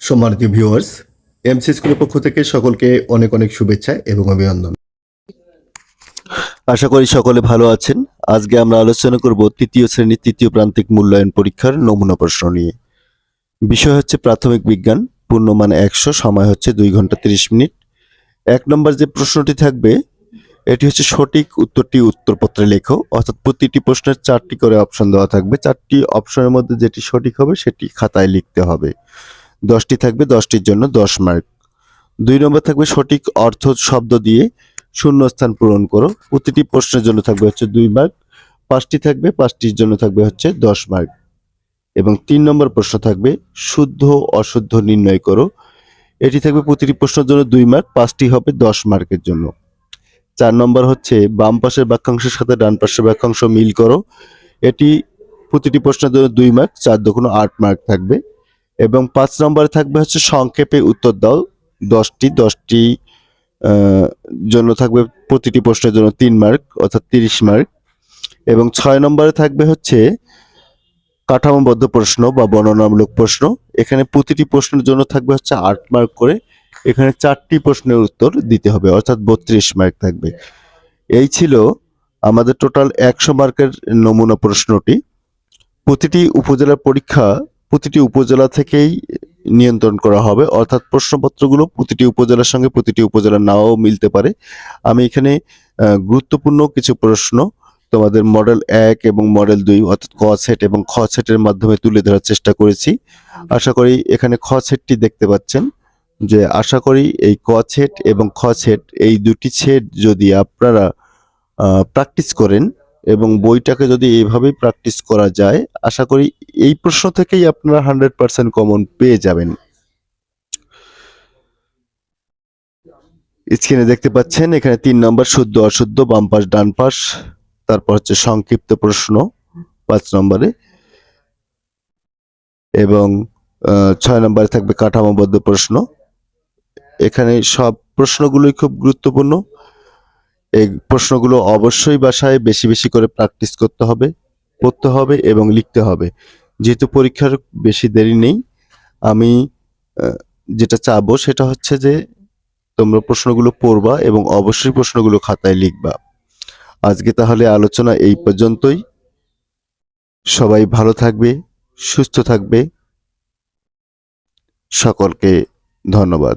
সম্মানিত viewers MC স্কুলের পক্ষ থেকে সকলকে অনেক অনেক শুভেচ্ছা এবং অভিনন্দন। আশা করি সকলে ভালো আছেন। আজকে আমরা আলোচনা করব তৃতীয় শ্রেণির তৃতীয় প্রান্তিক মূল্যায়ন পরীক্ষার নমুনা প্রশ্ন নিয়ে। বিষয় হচ্ছে প্রাথমিক বিজ্ঞান, পূর্ণমান একশো, সময় হচ্ছে দুই ঘণ্টা তিরিশ মিনিট। এক নম্বর যে প্রশ্নটি থাকবে, এটি হচ্ছে সঠিক উত্তরটি উত্তরপত্রে লেখো, অর্থাৎ প্রতিটি প্রশ্নের চারটি করে অপশন দেওয়া থাকবে। চারটি অপশনের মধ্যে যেটি সঠিক হবে, সেটি খাতায় লিখতে হবে। দশটি থাকবে, দশটির জন্য দশ মার্ক। দুই নম্বর থাকবে সঠিক অর্থ শব্দ দিয়ে শূন্যস্থান পূরণ করো। প্রতিটি প্রশ্নের জন্য থাকবে হচ্ছে দুই মার্ক। পাঁচটি থাকবে, পাঁচটির জন্য থাকবে হচ্ছে দশ মার্ক। এবং তিন নম্বর প্রশ্ন থাকবে শুদ্ধ অশুদ্ধ নির্ণয় করো। এটি থাকবে প্রতিটি প্রশ্নের জন্য দুই মার্ক, পাঁচটি হবে দশ মার্কের জন্য। চার নম্বর হচ্ছে বাম পাশের বাক্যাংশের সাথে ডান পাশের বাক্যাংশ মিল করো। এটি প্রতিটি প্রশ্নের জন্য দুই মার্ক, চার দোকানো আট মার্ক থাকবে। এবং পাঁচ নম্বরে থাকবে হচ্ছে সংক্ষেপে উত্তর দাও। দশটি দশটি জন্য থাকবে প্রতিটি প্রশ্নের জন্য তিন মার্ক অর্থাৎ তিরিশ মার্ক এবং ছয় নম্বরে থাকবে হচ্ছে কাঠামোবদ্ধ প্রশ্ন বা বর্ণনামূলক প্রশ্ন। এখানে প্রতিটি প্রশ্নের জন্য থাকবে হচ্ছে আট মার্ক করে। এখানে চারটি প্রশ্নের উত্তর দিতে হবে, অর্থাৎ বত্রিশ মার্ক থাকবে। এই ছিল আমাদের টোটাল একশো মার্কের নমুনা প্রশ্নটি। প্রতিটি উপজেলার পরীক্ষা প্রতিটি উপজেলা থেকেই নিয়ন্ত্রণ করা হবে, অর্থাৎ প্রশ্নপত্রগুলো প্রতিটি উপজেলার সঙ্গে প্রতিটি উপজেলার নাও মিলতে পারে। আমি এখানে গুরুত্বপূর্ণ কিছু প্রশ্ন তোমাদের মডেল এক এবং মডেল দুই, অর্থাৎ ক সেট এবং খ সেটের মাধ্যমে তুলে ধরার চেষ্টা করেছি। আশা করি এখানে খ সেটটি দেখতে পাচ্ছেন, যে আশা করি এই ক সেট এবং খ সেট, এই দুটি সেট যদি আপনারা প্র্যাকটিস করেন এবং বইটাকে যদি এইভাবেই প্র্যাকটিস করা যায়, আশা করি এই প্রশ্ন থেকেই আপনারা হান্ড্রেড পার্সেন্ট কমন পেয়ে যাবেন। স্ক্রিনে দেখতে পাচ্ছেন, এখানে তিন নম্বর শুদ্ধ, অশুদ্ধ, বাম পাশ, ডান পাশ, তারপর হচ্ছে সংক্ষিপ্ত প্রশ্ন, পাঁচ নম্বরে। এবং ছয় নম্বরে থাকবে কাঠামোবদ্ধ প্রশ্ন। এখানে সব প্রশ্নগুলোই খুব গুরুত্বপূর্ণ। এই প্রশ্নগুলো অবশ্যই বাসায় বেশি বেশি করে প্র্যাকটিস করতে হবে, পড়তে হবে এবং লিখতে হবে। যেহেতু পরীক্ষার বেশি দেরি নেই, আমি যেটা চাবো সেটা হচ্ছে যে, তোমরা প্রশ্নগুলো পড়বা এবং অবশ্যই প্রশ্নগুলো খাতায় লিখবা। আজকে তাহলে আলোচনা এই পর্যন্তই। সবাই ভালো থাকবে, সুস্থ থাকবে। সকলকে ধন্যবাদ।